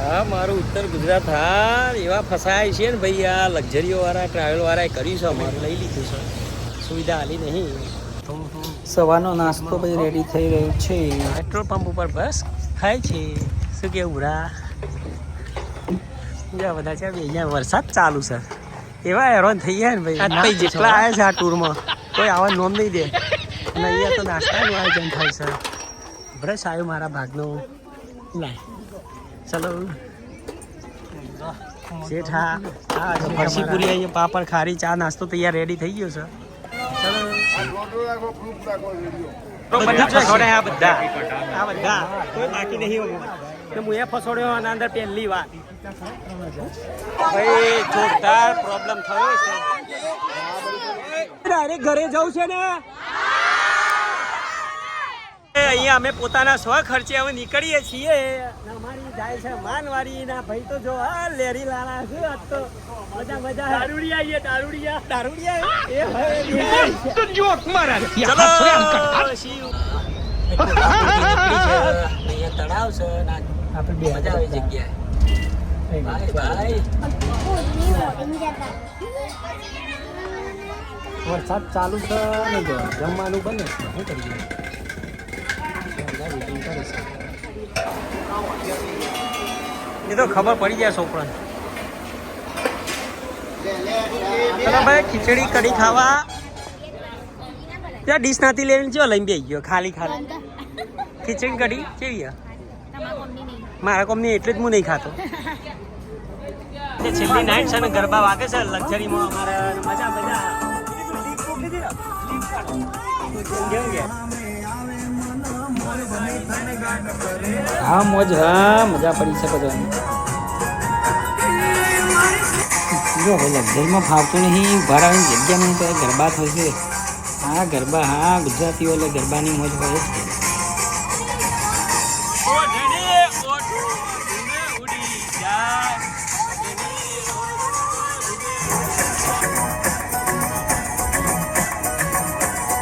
હા મારું ઉત્તર ગુજરાત. હા એવા ફસાય છે ને ભાઈ આ લક્ઝરીઓ વાળા ટ્રાવેલ વાળાએ કર્યું છે અમારું લઈ લીધું છે. સુવિધા હાલી નહીં. સવારનો નાસ્તો પછી રેડી થઈ રહ્યો છે. પેટ્રોલ પંપ ઉપર બસ થાય છે. શું કેવું બુરા બીજા બધા છે અહીંયા વરસાદ ચાલુ છે. એવા હેરાન થઈ ગયા ને ભાઈ. ભાઈ જેટલા આવ્યા છે આ ટૂરમાં કોઈ આવા નોમ નહીં દે. અને અહીંયા તો નાસ્તાનું આયોજન થાય છે. બ્રશ આવ્યો મારા ભાગનો. લાય. ચલો. શેઠ હા હા ફરસી પૂરી અહીંયા પાપડ ખારી ચા નાસ્તો તૈયાર રેડી થઈ ગયો છે. બધા આ બધા. આ બધા. કોઈ બાકી નહીં હોય. હું એ ફસોડ્યો આના અંદર પહેલી વાર ભાઈ જોરદાર પ્રોબ્લેમ થયો છે. ડાયરેક્ટ ઘરે જવું છે ને? અહીંયા અમે પોતાના સ્વ ખર્ચે હવે નીકળીએ છીએ. અમારી જાય છે માનવારી ના ભાઈ તો જો આ લેરી લાલા છે આજ તો મજા મજા દારૂડિયા એ દારૂડિયા. દારૂડિયા? એ તો જોક મારા ચલો શિવ. અહીંયા તળાવ છે ના આપણે બે મજા આવી જગ્યાએ. ભાઈ ભાઈ. વરસાદ ચાલુ છે ને જમવાનું બને શું કરીએ? એ તો ખબર પડી જાય છોકરાને ચલો ભાઈ ખીચડી કઢી ખાવા ત્યાં ડીશ નાતી લઈને જો લઈને બેસી ગયો, ખાલી ખાલી ખીચડી કઢી કેવી? મારા કોમની એટલે જ હું નહીં ખાતો છેલ્લી નાઈટ છે ને ગરબા વાગે છે, લક્ઝરીમાં અમારે મજા મજા? હા, મોજ, હા, મજા પડી છે બધાની. જો ભાઈ લગ્નમાં ફાવતું નહીં, ઊભા આવીને જગ્યા નહીં, તો ગરબા થશે. હા, ગરબા, હા, ગુજરાતીઓ એટલે ગરબાની મોજ હોય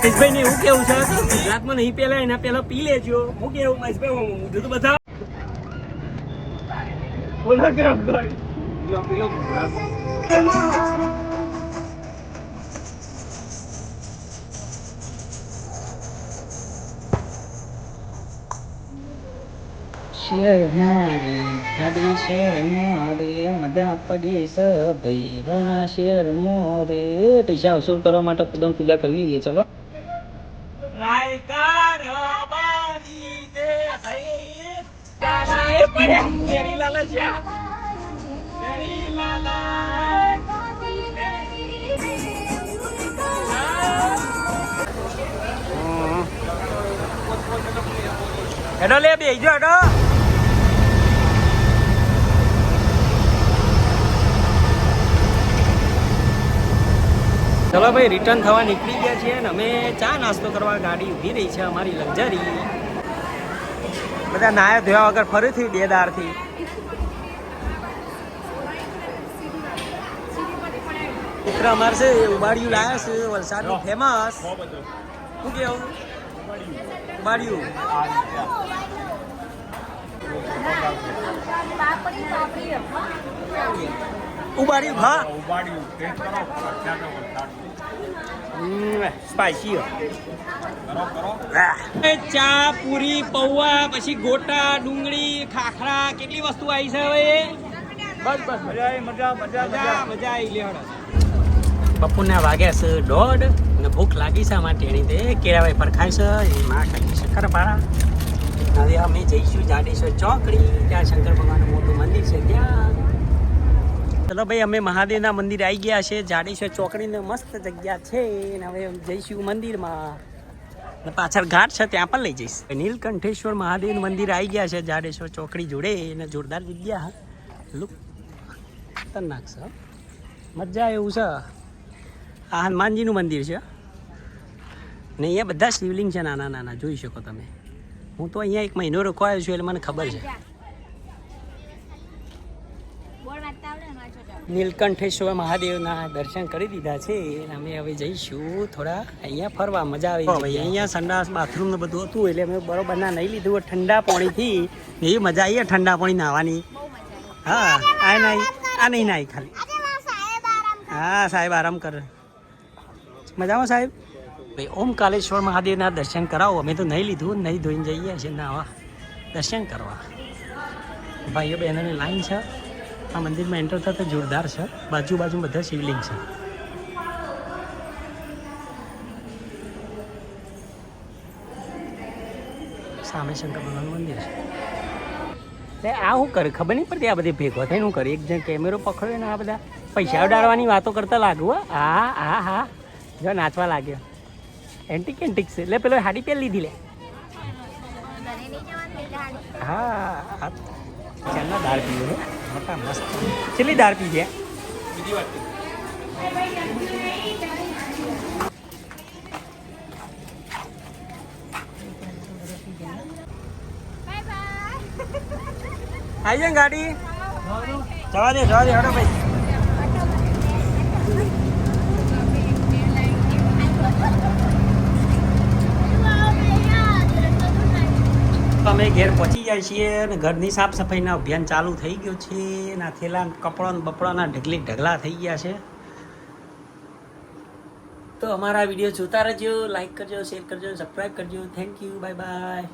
મહેશભાઈ ને એવું કેવું છે? કે ગુજરાતમાં નહીં પેલા એના પેલા પી લેજો. હું કેવું મહેશભાઈ હું તો બધા બોલો કેમ કરી? લો, પી લો. શેર મોરે શેર મોરે મજા પડી છે શેર મોરે પૈસા વસૂલ કરવા માટે કદમ પૂજા કરવી લઈએ ચલો હેડો લે બે જો હેડો ચલો ભાઈ રિટર્ન થવા નીકળી ગયા છીએ અને અમે ચા નાસ્તો કરવા ગાડી ઊભી રહી છે અમારી લક્ઝરી. બધા નાયા ધોયા વગર ફરીથી બે દારથી મિત્ર અમારે છે ઉબાડિયું લાયા છે વલસાડનું ફેમસ. શું કેવું ઉબાડિયું. ઉબાડિયું. હા? સ્પાઈસી ચા પૂરી પૌવા પછી ગોટા ડુંગળી ખાખરા કેટલી વસ્તુ આવી છે હવે? બસ બસ મજા આવી મજા મજા મજા મજા. આવી લે બપોરના વાગ્યા છે દોઢ અને ભૂખ લાગી છે માટે એની તે. કેળાભાઈ પર ખાય છે એ માં ખાઈ શક્કરપારા હવે અમે જઈશું જાડીશું ચોકડી. ત્યાં શંકર ભગવાનનું મોટું મંદિર છે ત્યાં. ચલો ભાઈ, અમે મહાદેવના મંદિર આવી ગયા છે. જાડેશ્વર ચોકડીને મસ્ત જગ્યા છે અને હવે જઈશું મંદિરમાં. પાછળ ઘાટ છે, ત્યાં પણ લઈ જઈશ. નીલકંઠેશ્વર મહાદેવનું મંદિર આવી ગયા છે જાડેશ્વર ચોકડી જોડે એને જોરદાર જગ્યા. લુક ખતરનાક છે. મજા એવું છે. આ હનુમાનજીનું મંદિર છે. ને અહીંયા બધા શિવલિંગ છે નાના નાના જોઈ શકો તમે. હું તો અહીંયા એક મહિનો રોકવાયો છું, એટલે મને ખબર છે. નીલકંઠેશ્વર મહાદેવના દર્શન કરી દીધા છે. અમે હવે જઈશું થોડા અહીંયા ફરવા મજા આવી ભાઈ અહીંયા સંડાસ બાથરૂમ ને બધું હતું એટલે અમે બરોબર ના નહીં લીધું ઠંડા પાણીથી એવી મજા આવી ઠંડા પાણી નાહવાની. હા આ નહીં આ નહીં નાય ખાલી હા સાહેબ આરામ કર. મજામાં સાહેબ? ભાઈ ઓમકાલેશ્વર મહાદેવના દર્શન કરાવો. અમે તો નહીં લીધું નહીં ધોઈને જઈએ છીએ નાવા દર્શન કરવા. ભાઈઓ બહેનોની લાઈન છે. આ મંદિરમાં એન્ટર થતા જોરદાર છે. બાજુ બાજુ બધા શિવલિંગ છે. સામે શંકર ભગવાનનું મંદિર છે. એટલે આ શું કરે ખબર નહીં પડતી આ બધી ભેગો થઈને હું કરી. એક જણ કેમેરો પકડ્યો ને આ બધા પૈસા ઉડાડવાની વાતો કરતા લાગુ હો. હા હા હા જો નાચવા લાગ્યો. એન્ટિક એન્ટિક છે. એટલે પેલો હાડી પહેરી લીધી લે. હા ચાલના દાળ પીવો મોટા મસ્ત. કેટલી દાળ પી ગયા આવી જાય ગાડી. જવા દે જવા દે હડો ભાઈ. અમે ઘેર પહોંચી જાય છીએ અને ઘરની સાફ સફાઈના અભિયાન ચાલુ થઈ ગયું છે એના થેલા કપડાં બપડાના ઢગલી ઢગલા થઈ ગયા છે. તો અમારા વીડિયો જોતા રહેજો લાઈક કરજો શેર કરજો સબસ્ક્રાઈબ કરજો. Thank you bye bye